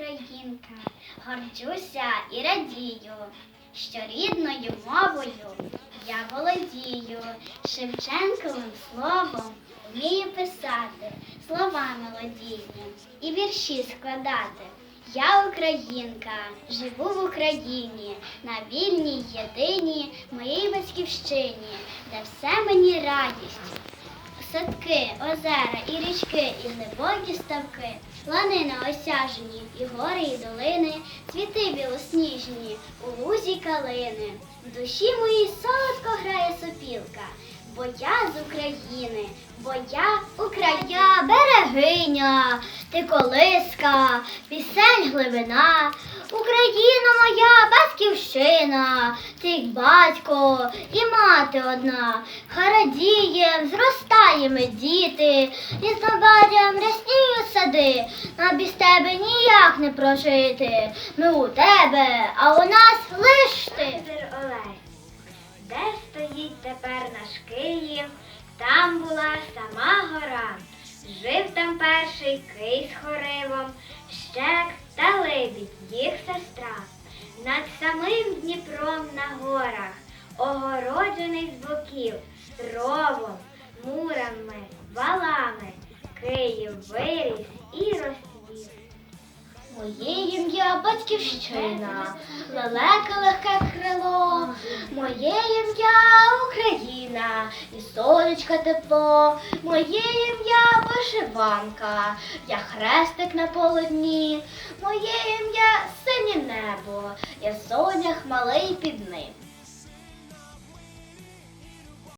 Українка, горджуся і радію, що рідною мовою я володію, Шевченковим словом вмію писати, слова мелодійні і вірші складати. Я українка, живу в Україні, на вільній єдиній моїй батьківщині, де все мені радість. Садки, озера і річки, і глибокі ставки, лани осяжені, і гори, і долини, цвіти білосніжні, у лузі калини. В душі моїй солодко грає сопілка, бо я з України, бо я Україна, берегиня, ти колиска, пісень глибина, Україна моя батьківщина, ти батько і мати одна, харадієм зростаємо діти, різнобарям рясніють сади, нам без тебе ніяк не прожити. Ми у тебе, а у нас лиш ти. Де стоїть тепер наш Київ, там була сама гора. Жив там перший кий з хоривом, щек та лебідь, їх сестра. Над самим Дніпром на горах, огороджений з боків, ровом, мурами, валами, Київ виріс і розцвів. Моє ім'я батьківщина, лелеке легке крило, моє ім'я Україна, і сонечка тепло, моє ім'я вишиванка, я хрестик на полотні, моє ім'я синє небо, я сонях малий під ним.